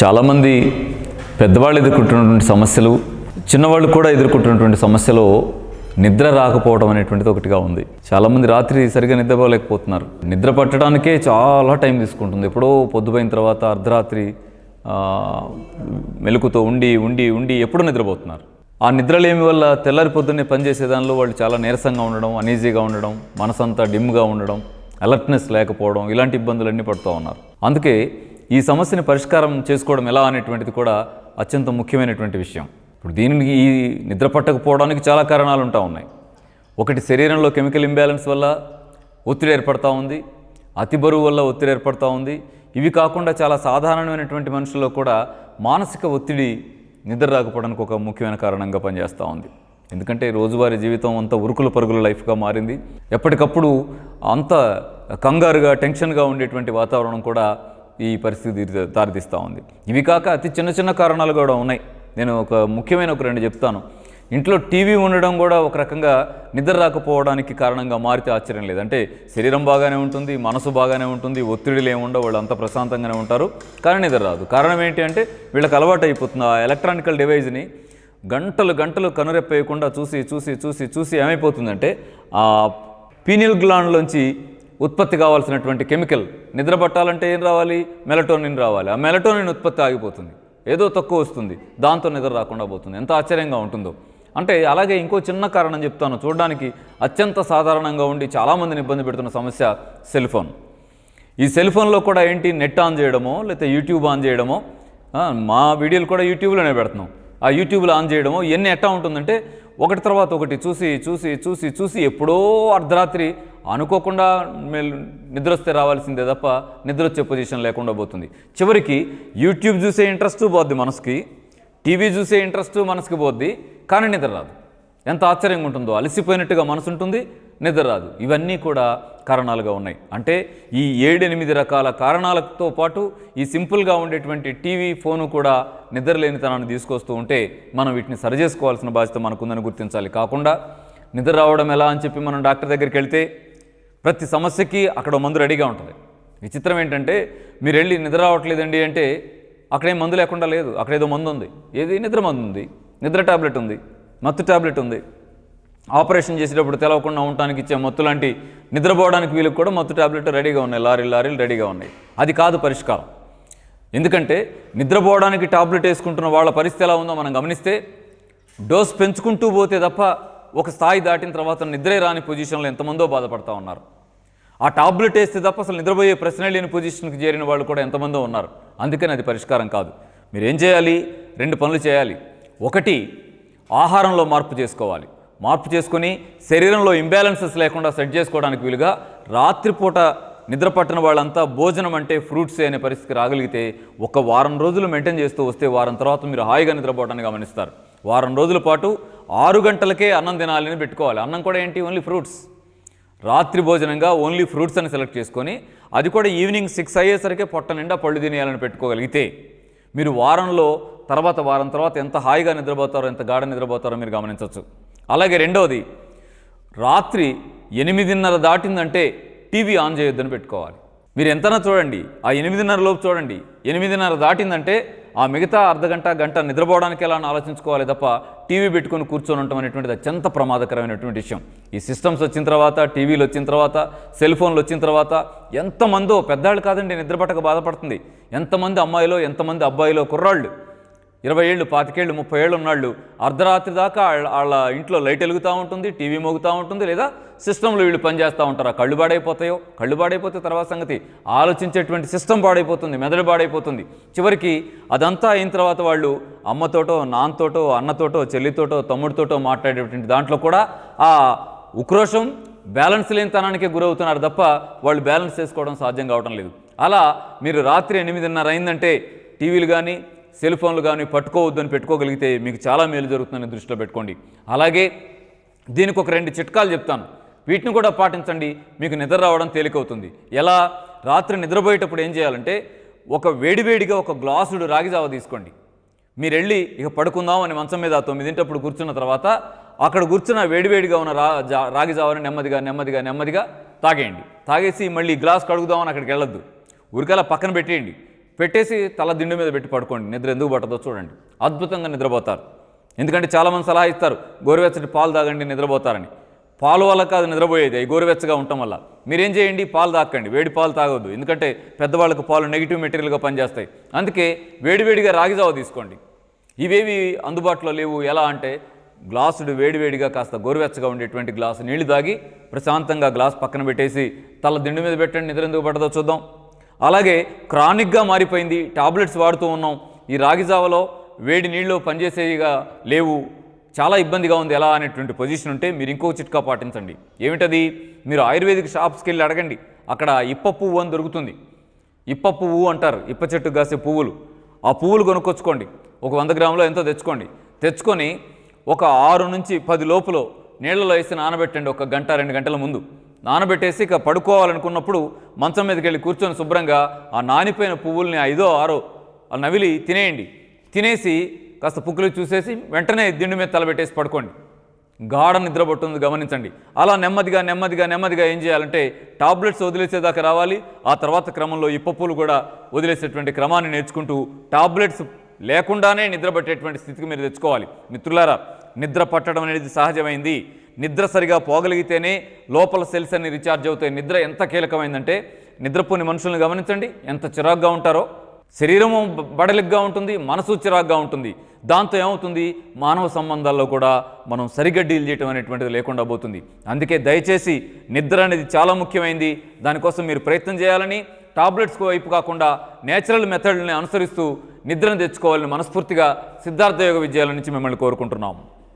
చాలామంది పెద్దవాళ్ళు ఎదుర్కొంటున్నటువంటి సమస్యలు చిన్నవాళ్ళు కూడా ఎదుర్కొంటున్నటువంటి సమస్యలో నిద్ర రాకపోవడం అనేటువంటిది ఒకటిగా ఉంది. చాలామంది రాత్రి సరిగా నిద్రపోలేకపోతున్నారు. నిద్ర పట్టడానికే చాలా టైం తీసుకుంటుంది. ఎప్పుడో పొద్దుపోయిన తర్వాత అర్ధరాత్రి మెలకుతో ఉండి ఉండి ఉండి ఎప్పుడో నిద్రపోతున్నారు. ఆ నిద్రలేమి వల్ల తెల్లారి పొద్దున్నే పనిచేసే దానిలో వాళ్ళు చాలా నీరసంగా ఉండడం అనీజీగా ఉండడం మనసంతా డిమ్గా ఉండడం అలర్ట్నెస్ లేకపోవడం ఇలాంటి ఇబ్బందులన్నీ పడుతూ ఉన్నారు. అందుకే ఈ సమస్యని పరిష్కారం చేసుకోవడం ఎలా అనేటువంటిది కూడా అత్యంత ముఖ్యమైనటువంటి విషయం. ఇప్పుడు దీనికి ఈ నిద్ర పట్టకపోవడానికి చాలా కారణాలు ఉంటా ఉన్నాయి. ఒకటి శరీరంలో కెమికల్ ఇంబ్యాలెన్స్ వల్ల ఒత్తిడి ఏర్పడతా ఉంది. అతి బరువు వల్ల ఒత్తిడి ఏర్పడతా ఉంది. ఇవి కాకుండా చాలా సాధారణమైనటువంటి మనుషుల్లో కూడా మానసిక ఒత్తిడి నిద్ర రాకపోవడానికి ఒక ముఖ్యమైన కారణంగా పనిచేస్తూ ఉంది. ఎందుకంటే రోజువారీ జీవితం అంత ఉరుకుల పరుగుల లైఫ్గా మారింది. ఎప్పటికప్పుడు అంత కంగారుగా టెన్షన్గా ఉండేటువంటి వాతావరణం కూడా ఈ పరిస్థితి దారితీస్తూ ఉంది. ఇవి కాక అతి చిన్న చిన్న కారణాలు కూడా ఉన్నాయి. నేను ఒక ముఖ్యమైన ఒక రెండు చెప్తాను. ఇంట్లో టీవీ ఉండడం కూడా ఒక రకంగా నిద్ర రాకపోవడానికి కారణంగా మారితే ఆశ్చర్యం లేదు. అంటే శరీరం బాగానే ఉంటుంది మనసు బాగానే ఉంటుంది ఒత్తిడిలు ఏముండవు వాళ్ళు అంత ప్రశాంతంగానే ఉంటారు. కానీ నిద్ర రాదు. కారణం ఏంటి అంటే వీళ్ళకి అలవాటు అయిపోతుంది. ఆ ఎలక్ట్రానికల్ డివైజ్ని గంటలు గంటలు కనురెప్పేయకుండా చూసి చూసి చూసి చూసి ఏమైపోతుందంటే ఆ పీనియల్ గ్లాండ్లోంచి ఉత్పత్తి కావాల్సినటువంటి కెమికల్ నిద్రపట్టాలంటే ఏం రావాలి? మెలటోనిన్ రావాలి. ఆ మెలటోనిన్ ఉత్పత్తి ఆగిపోతుంది. ఏదో తక్కువ వస్తుంది. దాంతో నిద్ర రాకుండా పోతుంది. ఎంత ఆశ్చర్యంగా ఉంటుందో. అంటే అలాగే ఇంకో చిన్న కారణం చెప్తాను. చూడడానికి అత్యంత సాధారణంగా ఉండి చాలామందిని ఇబ్బంది పెడుతున్న సమస్య సెల్ ఫోన్. ఈ సెల్ ఫోన్లో కూడా ఏంటి? నెట్ ఆన్ చేయడమో లేకపోతే యూట్యూబ్ ఆన్ చేయడమో మా వీడియోలు కూడా యూట్యూబ్లోనే పెడుతున్నాం. ఆ యూట్యూబ్లో ఆన్ చేయడము ఎన్ని ఎట్టా ఉంటుందంటే ఒకటి తర్వాత ఒకటి చూసి చూసి చూసి చూసి ఎప్పుడో అర్ధరాత్రి అనుకోకుండా నిద్ర వస్తే రావాల్సిందే తప్ప నిద్ర వచ్చే పొజిషన్ లేకుండా పోతుంది. చివరికి యూట్యూబ్ చూసే ఇంట్రెస్ట్ పోద్ది మనసుకి టీవీ చూసే ఇంట్రెస్ట్ మనసుకి పోద్ది కానీ నిద్ర రాదు. ఎంత ఆశ్చర్యంగా ఉంటుందో అలసిపోయినట్టుగా మనసు ఉంటుంది నిద్ర రాదు. ఇవన్నీ కూడా కారణాలుగా ఉన్నాయి. అంటే ఈ ఏడెనిమిది రకాల కారణాలతో పాటు ఈ సింపుల్గా ఉండేటువంటి టీవీ ఫోను కూడా నిద్రలేనితనాన్ని తీసుకొస్తూ ఉంటే మనం వీటిని సరిచేసుకోవాల్సిన బాధ్యత మనకుందని గుర్తించాలి. కాకుండా నిద్ర రావడం ఎలా అని చెప్పి మనం డాక్టర్ దగ్గరికి వెళ్తే ప్రతి సమస్యకి అక్కడ మందు రెడీగా ఉంటుంది. విచిత్రం ఏంటంటే మీరు వెళ్ళి నిద్ర రావట్లేదండి అంటే అక్కడేం మందు లేకుండా లేదు. అక్కడ ఏదో మందు ఉంది. ఏది? నిద్ర మందు ఉంది. నిద్ర టాబ్లెట్ ఉంది. మత్తు టాబ్లెట్ ఉంది. ఆపరేషన్ చేసేటప్పుడు తెలవకుండా ఉండటానికి ఇచ్చే మత్తు లాంటి నిద్రపోవడానికి వీళ్ళకి కూడా మత్తు టాబ్లెట్ రెడీగా ఉన్నాయి. లారీలు లారీలు రెడీగా ఉన్నాయి. అది కాదు పరిష్కారం. ఎందుకంటే నిద్రపోవడానికి టాబ్లెట్ వేసుకుంటున్న వాళ్ళ పరిస్థితి ఎలా ఉందో మనం గమనిస్తే డోస్ పెంచుకుంటూ పోతే తప్ప ఒక స్థాయి దాటిన తర్వాత నిద్రే రాని పొజిషన్లో ఎంతమందో బాధపడతా ఉన్నారు. ఆ టాబ్లెట్ వేస్తే తప్ప అసలు నిద్రపోయే ప్రశ్న లేని పొజిషన్కి చేరిన వాళ్ళు కూడా ఎంతమందో ఉన్నారు. అందుకని అది పరిష్కారం కాదు. మీరు ఏం చేయాలి? రెండు పనులు చేయాలి. ఒకటి ఆహారంలో మార్పు చేసుకోవాలి. మార్పు చేసుకొని శరీరంలో ఇంబ్యాలెన్సెస్ లేకుండా సెట్ చేసుకోవడానికి వీలుగా రాత్రిపూట నిద్ర పట్టిన వాళ్ళంతా భోజనం అంటే ఫ్రూట్స్ అనే పరిస్థితికి రాగలిగితే ఒక వారం రోజులు మెయింటైన్ చేస్తూ వస్తే వారం తర్వాత మీరు హాయిగా నిద్రపోవడానికి గమనిస్తారు. వారం రోజుల పాటు ఆరు గంటలకే అన్నం తినాలని పెట్టుకోవాలి. అన్నం కూడా ఏంటి? Only fruits. రాత్రి భోజనంగా ఓన్లీ ఫ్రూట్స్ అని సెలెక్ట్ చేసుకొని అది కూడా ఈవినింగ్ సిక్స్ అయ్యేసరికి పొట్ట నిండా పళ్ళు తినేయాలని పెట్టుకోగలిగితే మీరు వారంలో తర్వాత వారం తర్వాత ఎంత హాయిగా నిద్రపోతారో ఎంత గాఢ నిద్రపోతారో మీరు గమనించవచ్చు. అలాగే రెండవది రాత్రి ఎనిమిదిన్నర దాటిందంటే టీవీ ఆన్ చేయొద్దని పెట్టుకోవాలి. మీరు ఎంతనా చూడండి ఆ ఎనిమిదిన్నర లోపు చూడండి ఎనిమిదిన్నర దాటిందంటే ఆ మిగతా అర్ధ గంట గంట నిద్రపోవడానికి ఎలా అని ఆలోచించుకోవాలి తప్ప టీవీ పెట్టుకొని కూర్చొని ఉండటం అనేటువంటిది అత్యంత ప్రమాదకరమైనటువంటి విషయం. ఈ సిస్టమ్స్ వచ్చిన తర్వాత టీవీలు వచ్చిన తర్వాత సెల్ ఫోన్లు వచ్చిన తర్వాత ఎంతమందో పెద్దాళ్ళు కాదండి నిద్రపట్టక బాధపడుతుంది. ఎంతమంది అమ్మాయిలో ఎంతమంది అబ్బాయిలో కుర్రాళ్ళు ఇరవై ఏళ్ళు పాతికేళ్ళు ముప్పై ఏళ్ళు ఉన్నాళ్ళు అర్ధరాత్రి దాకా వాళ్ళ- ఇంట్లో లైట్ వెలుగుతూ ఉంటుంది టీవీ మోగుతూ ఉంటుంది లేదా సిస్టంలో వీళ్ళు పనిచేస్తూ ఉంటారు. ఆ కళ్ళు పాడైపోతాయో కళ్ళు పాడైపోతే తర్వాత సంగతి. ఆలోచించేటువంటి సిస్టమ్ పాడైపోతుంది మెదడు పాడైపోతుంది. చివరికి అదంతా అయిన తర్వాత వాళ్ళు అమ్మతోటో నాన్నతోటో అన్నతోటో చెల్లితోటో తమ్ముడితోటో మాట్లాడేటువంటి దాంట్లో కూడా ఆ ఉక్రోషం బ్యాలెన్స్ లేనితనానికే గురవుతున్నారు తప్ప వాళ్ళు బ్యాలెన్స్ చేసుకోవడం సాధ్యం కావడం లేదు. అలా మీరు రాత్రి ఎనిమిదిన్నర అయిందంటే టీవీలు కానీ సెల్ ఫోన్లు కానీ పట్టుకోవద్దని పెట్టుకోగలిగితే మీకు చాలా మేలు జరుగుతుందని దృష్టిలో పెట్టుకోండి. అలాగే దీనికి ఒక రెండు చిట్కాలు చెప్తాను. వీటిని కూడా పాటించండి. మీకు నిద్ర రావడం తేలికవుతుంది. ఎలా? రాత్రి నిద్రపోయేటప్పుడు ఏం చేయాలంటే ఒక వేడివేడిగా ఒక గ్లాసుడు రాగి జావ తీసుకోండి. మీరు వెళ్ళి ఇక పడుకుందాం అని మంచం మీద తొమ్మిదింటప్పుడు కూర్చున్న తర్వాత అక్కడ కూర్చున్న వేడివేడిగా ఉన్న రా జా- రాగి జావని నెమ్మదిగా నెమ్మదిగా నెమ్మదిగా తాగేయండి. తాగేసి మళ్ళీ గ్లాస్ కడుగుదామని అక్కడికి వెళ్ళొద్దు. ఉరికలా పక్కన పెట్టేయండి. పెట్టేసి తల దిండు మీద పెట్టి పడుకోండి. నిద్ర ఎందుకు పట్టదో చూడండి. అద్భుతంగా నిద్రపోతారు. ఎందుకంటే చాలామంది సలహా ఇస్తారు గోరువెచ్చటి పాలు తాగండి నిద్రపోతారని. పాలు వల్ల కాదు నిద్రపోయేది అవి గోరువెచ్చగా ఉండటం వల్ల. మీరేం చేయండి? పాలు తాకండి. వేడి పాలు తాగొద్దు. ఎందుకంటే పెద్దవాళ్ళకు పాలు నెగిటివ్ మెటీరియల్గా పనిచేస్తాయి. అందుకే వేడివేడిగా రాగిజావ తీసుకోండి. ఇవేవి అందుబాటులో లేవు. ఎలా అంటే గ్లాసుడు వేడివేడిగా కాస్త గోరువెచ్చగా ఉండేటువంటి గ్లాసు నీళ్ళు తాగి ప్రశాంతంగా గ్లాస్ పక్కన పెట్టేసి తల దిండు మీద పెట్టండి. నిద్ర ఎందుకు పడదో చూద్దాం. అలాగే క్రానిక్గా మారిపోయింది. టాబ్లెట్స్ వాడుతూ ఉన్నాం. ఈ రాగి జావలో వేడి నీళ్ళు పనిచేసేవిగా లేవు. చాలా ఇబ్బందిగా ఉంది. ఎలా అనేటువంటి పొజిషన్ ఉంటే మీరు ఇంకో చిట్కా పాటించండి. ఏమిటది? మీరు ఆయుర్వేదిక్ షాప్స్కి వెళ్ళి అడగండి. అక్కడ ఇప్ప పువ్వు అని దొరుకుతుంది. ఇప్ప పువ్వు అంటారు. ఇప్ప చెట్టు కాసే పువ్వులు. ఆ పువ్వులు కొనుక్కొచ్చుకోండి. ఒక వంద గ్రాములో ఎంతో తెచ్చుకోండి. తెచ్చుకొని ఒక ఆరు నుంచి పది లోపులో నీళ్ళలో వేసి నానబెట్టండి. ఒక గంట రెండు గంటల ముందు. నానబెట్టేసి ఇక పడుకోవాలనుకున్నప్పుడు మంచం మీదకి వెళ్ళి కూర్చొని శుభ్రంగా ఆ నానిపోయిన పువ్వుల్ని ఐదో ఆరో ఆ నవిలి తినేయండి. తినేసి కాస్త పుక్కులు చూసేసి వెంటనే దిండు మీద తలబెట్టేసి పడుకోండి. గాఢ నిద్రపట్టుంది గమనించండి. అలా నెమ్మదిగా నెమ్మదిగా నెమ్మదిగా ఏం చేయాలంటే టాబ్లెట్స్ వదిలేసేదాకా రావాలి. ఆ తర్వాత క్రమంలో ఇప్పపూలు కూడా వదిలేసేటువంటి క్రమాన్ని నేర్చుకుంటూ టాబ్లెట్స్ లేకుండానే నిద్ర పట్టేటువంటి స్థితికి మీరు తెచ్చుకోవాలి. మిత్రులారా నిద్ర పట్టడం అనేది సహజమైంది. నిద్ర సరిగా పోగలిగితేనే లోపల సెల్స్ అన్ని రీఛార్జ్ అవుతాయి. నిద్ర ఎంత కీలకమైందంటే నిద్రపోని మనుషులను గమనించండి. ఎంత చిరాగ్గా ఉంటారో. శరీరము బడలిగ్గా ఉంటుంది మనసు చిరాగ్గా ఉంటుంది. దాంతో ఏమవుతుంది? మానవ సంబంధాల్లో కూడా మనం సరిగ్గా డీల్ చేయటం అనేటువంటిది లేకుండా పోతుంది. అందుకే దయచేసి నిద్ర అనేది చాలా ముఖ్యమైంది. దానికోసం మీరు ప్రయత్నం చేయాలని టాబ్లెట్స్ వైపు కాకుండా నేచురల్ మెథడ్ని అనుసరిస్తూ నిద్రను తెచ్చుకోవాలని మనస్ఫూర్తిగా సిద్ధార్థ యోగ విద్యాల నుంచి మిమ్మల్ని కోరుకుంటున్నాము